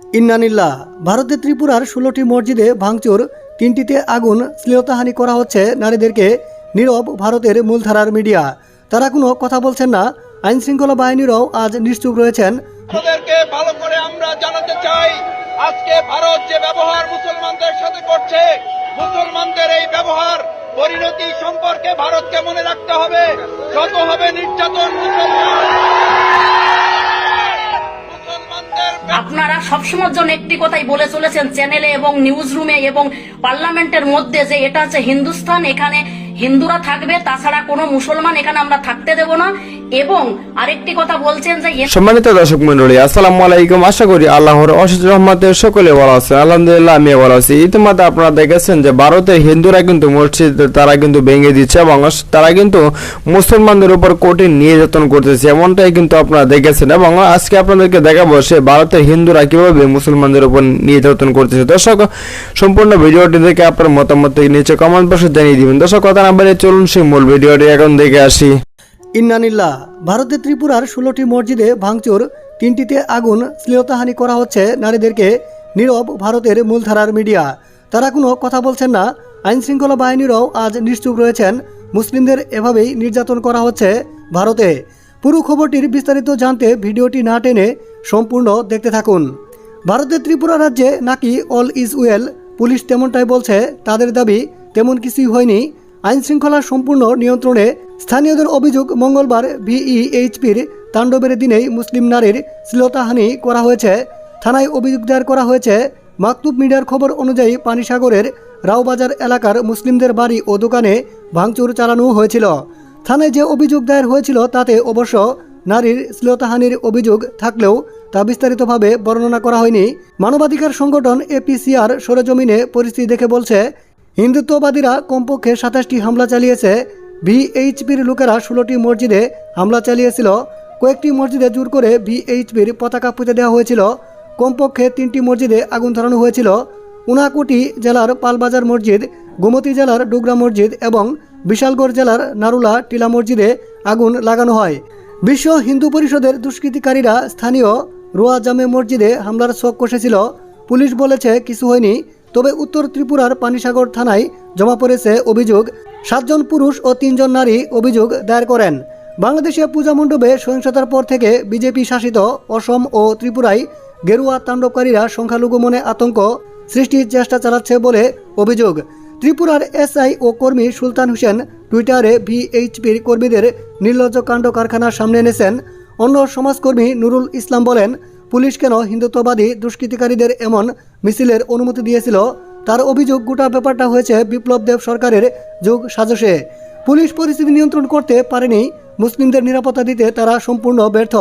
ইন্নানিল্লাহ ভারতের ত্রিপুরার ষোলোটি মসজিদে ভাঙচুর, তিনটিতে আগুন, শ্লীলতাহানি করা হচ্ছে নারীদেরকে, নীরব ভারতের মূলধারার মিডিয়া। তারা কোনো কথা বলছেন না আইন শৃঙ্খলা বাহিনীরাও আজ নিশ্চুপ রয়েছেন। ভালো করে আমরা জানাতে চাই, আজকে ভারত যে ব্যবহার মুসলমানদের সাথে করছে, মুসলমানদের এই ব্যবহার পরিণতি সম্পর্কে ভারতকে মনে রাখতে হবে। হবে নির্যাতন মুসলমান সবসময়ের জন্য একটি কথাই বলে চলেছেন চ্যানেলে এবং নিউজ রুমে এবং পার্লামেন্টের মধ্যে যে এটা হচ্ছে হিন্দুস্তান এখানে হিন্দুরা থাকবে, তাছাড়া কোনো মুসলমান এখানে আমরা থাকতে দেব না। এবং আরেকটি কথা বলছেন যে সম্মানিত দর্শক মন্ডলী আসসালামু আলাইকুম। আশা করি আল্লাহর অশেষ রহমতে সকলে ভালো আছেন। আলহামদুলিল্লাহ আমি ভালো আছি। ইতিমধ্যে আপনারা দেখেছেন যে ভারতে হিন্দুরা কিন্তু মসজিদ, তারা কিন্তু ভেঙে দিচ্ছে এবং তারা কিন্তু মুসলমানদের উপর কঠিন নির্যাতন করতেছে, এমনটাই কিন্তু আপনারা দেখেছেন। এবং আজকে আপনাদেরকে দেখাবো সে ভারতের হিন্দুরা কীভাবে মুসলমানদের উপর নির্যাতন করতেছে। দর্শক, সম্পূর্ণ ভিডিওটি দেখে আপনার মতামত নিচে কমেন্ট বক্সে জানিয়ে দিবেন। দর্শক, কথা না বলে চলুন সেই মূল ভিডিওটি। এখন দেখে আসি। ইন্নানিল্লাহ ভারতের ত্রিপুরার ষোলোটি মসজিদে ভাঙচুর, তিনটিতে আগুন, শ্লীলতাহানি করা হচ্ছে নারীদেরকে, নীরব ভারতের মূলধারার মিডিয়া। তারা কোনো কথা বলছেন না। আইন শৃঙ্খলা বাহিনীরাও আজ নিশ্চুপ রয়েছেন। মুসলিমদের এভাবেই নির্যাতন করা হচ্ছে ভারতে। পুরো খবরটির বিস্তারিত জানতে ভিডিওটি না টেনে সম্পূর্ণ দেখতে থাকুন। ভারতের ত্রিপুরা রাজ্যে নাকি অল ইজ ওয়েল? পুলিশ তেমনটাই বলছে, তাদের দাবি তেমন কিছুই হয়নি। আইন শৃঙ্খলা সম্পূর্ণ নিয়ন্ত্রণে স্থানীয়দের অভিযোগ মঙ্গলবার ভিইএইচপির তাণ্ডবের দিনেই মুসলিম নারীর শ্লীলতাহানি করা হয়েছে। থানায় অভিযোগ দায়ের করা হয়েছে, মাকতুব মিডিয়ার খবর অনুযায়ী পানিসাগরের রাওবাজার এলাকার মুসলিমদের বাড়ি ও দোকানে ভাঙচুর চালানো হয়েছিল। থানায় যে অভিযোগ দায়ের হয়েছিল তাতে অবশ্য নারীর শ্লীলতাহানির অভিযোগ থাকলেও তা বিস্তারিতভাবে বর্ণনা করা হয়নি। মানবাধিকার সংগঠন এপিসিআর সরেজমিনে পরিস্থিতি দেখে বলছে, হিন্দুত্ববাদীরা কমপক্ষে সাতাশটি হামলা চালিয়েছে। ভিএইচপির লোকেরা ষোলোটি মসজিদে হামলা চালিয়েছিল। কয়েকটি মসজিদে জোর করে ভিএইচপির পতাকা পুঁতে দেওয়া হয়েছিল। কমপক্ষে তিনটি মসজিদে আগুন ধরানো হয়েছিল। উনাকুটি জেলার পালবাজার মসজিদ, গোমতী জেলার ডুগরা মসজিদ এবং বিশালগড় জেলার নারুলা টিলা মসজিদে আগুন লাগানো হয়। বিশ্ব হিন্দু পরিষদের দুষ্কৃতিকারীরা স্থানীয় রোয়া জামে মসজিদে হামলার শোক কষেছিল। পুলিশ বলেছে, কিছু হয়নি, তবে উত্তর ত্রিপুরার পানিসাগর থানায় জমা পড়েছে অভিযোগ। সাতজন পুরুষ ও তিনজন নারী অভিযোগ দায়ের করেন। বাংলাদেশে পূজা মণ্ডপে সহিংসতার পর থেকে বিজেপি শাসিত অসম ও ত্রিপুরায় গেরুয়া তাণ্ডবকারীরা সংখ্যালঘু মনে আতঙ্ক সৃষ্টির চেষ্টা চালাচ্ছে বলে অভিযোগ। ত্রিপুরার এসআই ও কর্মী সুলতান হোসেন টুইটারে ভিএইচপির কর্মীদের নির্লজ্জ কাণ্ড কারখানার সামনে এনেছেন। অন্য সমাজকর্মী নুরুল ইসলাম বলেন, পুলিশ কেন হিন্দুত্ববাদী দুষ্কৃতিকারীদের এমন মিছিলের অনুমতি দিয়েছিল? তার অভিযোগ, গোটা ব্যাপারটা হয়েছে বিপ্লব দেব সরকারের যুগ সাজসে। পুলিশ পরিস্থিতি নিয়ন্ত্রণ করতে পারেনি। মুসলিমদের নিরাপত্তা দিতে তারা সম্পূর্ণ ব্যর্থ।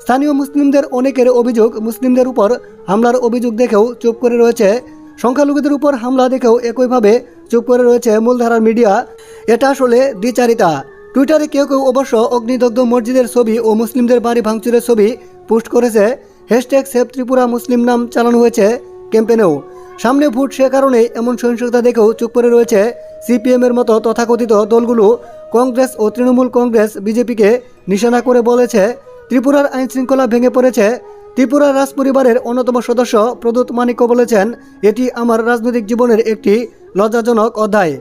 স্থানীয় মুসলিমদের অনেকের অভিযোগ, মুসলিমদের উপর হামলার অভিযোগ দেখেও চুপ করে রয়েছে। সংখ্যালঘুদের উপর হামলা দেখেও একইভাবে চুপ করে রয়েছে মূলধারার মিডিয়া। এটা আসলে দ্বিচারিতা। টুইটারে কেউ কেউ অবশ্য অগ্নিদগ্ধ মসজিদের ছবি ও মুসলিমদের বাড়ি ভাঙচুরের ছবি পোস্ট করেছে। হ্যাশট্যাগ সেভ ত্রিপুরা মুসলিম নাম চালানো হয়েছে ক্যাম্পেনেও। সামনে ভোট সে কারণে এমন সহিংসতা দেখেও চুপ করে রয়েছে সিপিএমের মতো তথাকথিত দলগুলো। কংগ্রেস ও তৃণমূল কংগ্রেস বিজেপিকে নিশানা করে বলেছে, ত্রিপুরার আইন শৃঙ্খলা ভেঙে পড়েছে। ত্রিপুরার রাজপরিবারের অন্যতম সদস্য প্রদূত মানিক্য বলেছেন, এটি আমার রাজনৈতিক জীবনের একটি লজ্জাজনক অধ্যায়।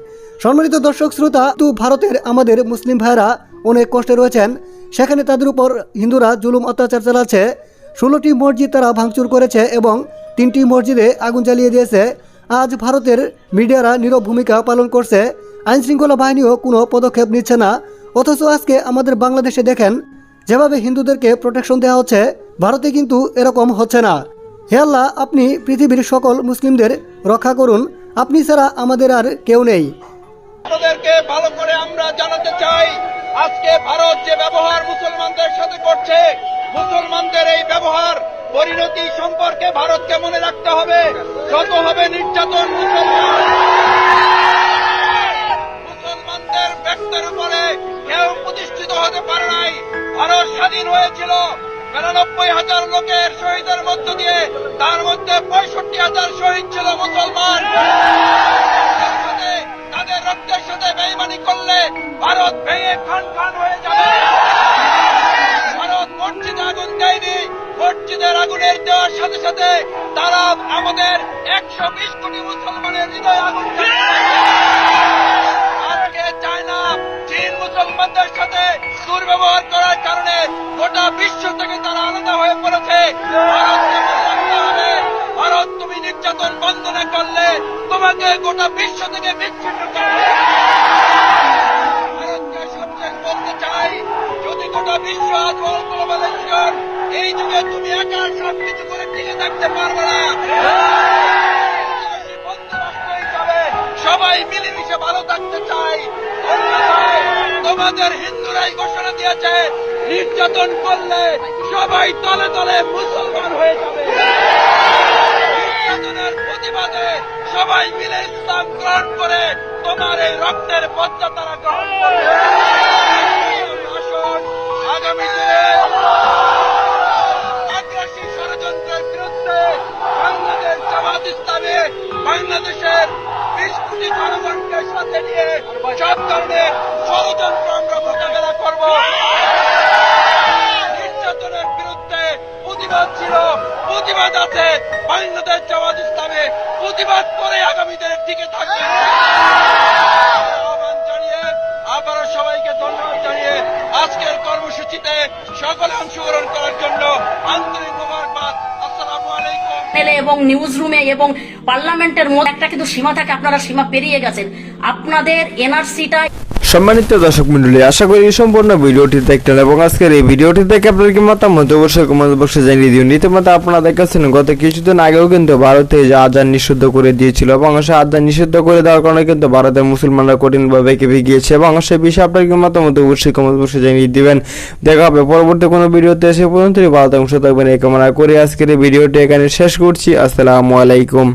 সম্মানিত দর্শক শ্রোতা তো ভারতের আমাদের মুসলিম ভাইয়েরা অনেক কষ্টে রয়েছেন। সেখানে তাদের উপর হিন্দুরা জুলুম অত্যাচার চালাচ্ছে। ষোলোটি মসজিদ তারা ভাঙচুর করেছে এবং তিনটি মসজিদে আগুন জ্বালিয়ে দিয়েছে। আজ ভারতের মিডিয়ারা নীরব ভূমিকা পালন করছে। আইন শৃঙ্খলা বাহিনীও কোনো পদক্ষেপ নিচ্ছে না। অথচ আজকে আমাদের বাংলাদেশে দেখেন, যেভাবে হিন্দুদেরকে প্রোটেকশন দেওয়া হচ্ছে, ভারতে কিন্তু এরকম হচ্ছে না। হে আল্লাহ, আপনি পৃথিবীর সকল মুসলিমদের রক্ষা করুন। আপনি ছাড়া আমাদের আর কেউ নেই। ভালো করে আমরা জানাতে চাই, আজকে ভারত যে ব্যবহার মুসলমানদের সাথে করছে, মুসলমানদের এই ব্যবহার পরিণতি সম্পর্কে ভারতকে মনে রাখতে হবে। যত হবে নির্যাতন মুসলমান। মুসলমানদের ব্যক্তের উপরে কেউ প্রতিষ্ঠিত হতে পারে নাই। ভারত স্বাধীন হয়েছিল। নিরানব্বই হাজার লোকের শহীদের মধ্য দিয়ে তার মধ্যে পঁয়ষট্টি হাজার শহীদ ছিল মুসলমান। তাদের রক্তের সাথে বেইমানি করলে ভারত ভেঙে খান খান হয়ে যাবে। ভারত মসজিদে আগুন দেয়নি। মসজিদের আগুনের দেওয়ার সাথে সাথে তার একশো বিশ কোটি মুসলমানের হৃদয় আগুন আজকে চায়না চীন মুসলমানদের সাথে দুর্ব্যবহার করার কারণে গোটা বিশ্ব থেকে তারা আলাদা হয়ে পড়েছে। ভারত তুমি নির্যাতন বন্ধ না করলে তোমাকে গোটা বিশ্ব থেকে বিচ্ছিন্ন করা এই যুগে তুমি একা সব কিছু করে টিকে থাকতে পারবে না। সবাই মিলেমিশে ভালো থাকতে চাই তোমাদের হিন্দুরাই ঘোষণা দিয়েছে নির্যাতন করলে সবাই তলে তলে মুসলমান হয়ে যাবে। নির্যাতনের প্রতিবাদে সবাই মিলে ইসলাম গ্রহণ করে তোমার এই রক্তের পদ্মা তারা গ্রহণ করবে। আসুন, আগামী দিনে বাংলাদেশ জামাত ইসলামে প্রতিবাদ করে আগামী দিনের দিকে থাকবে। আহ্বান জানিয়ে আবারও সবাইকে ধন্যবাদ জানিয়ে আজকের কর্মসূচিতে সকলে অংশগ্রহণ করার জন্য আন্তরিক মোবারকবাদ। এবং নিউজ রুমে এবং পার্লামেন্টের মধ্যে একটা কিন্তু সীমা থাকে, আপনারা সীমা পেরিয়ে গেছেন। আপনাদের এনআরসিটা সম্মানিত দর্শক মন্ডলী আশা করি এই সম্পূর্ণ ভিডিওটি দেখলেন এবং আজকের এই ভিডিওটি দেখে আপনার কি মতামত? অবশ্যই কমেন্ট বক্সে জানিয়ে দিন রীতিমতো আপনারা দেখেছেন, গত কিছুদিন আগেও কিন্তু ভারতে যে আজান নিষিদ্ধ করে দিয়েছিল এবং সে আজান নিষিদ্ধ করে দেওয়ার কারণে কিন্তু ভারতের মুসলমানরা কঠিনভাবে কেঁপে গিয়েছে। এবং সে বিষয়ে আপনার কি মতামত? অবশ্যই কমেন্ট বক্সে জানিয়ে দিবেন। দেখা হবে পরবর্তী কোনো ভিডিওতে এসে পর্যন্ত ভালো অংশ থাকবেন, এই কামনা করে আজকের এই ভিডিওটি এখানে শেষ করছি। আসসালামু আলাইকুম।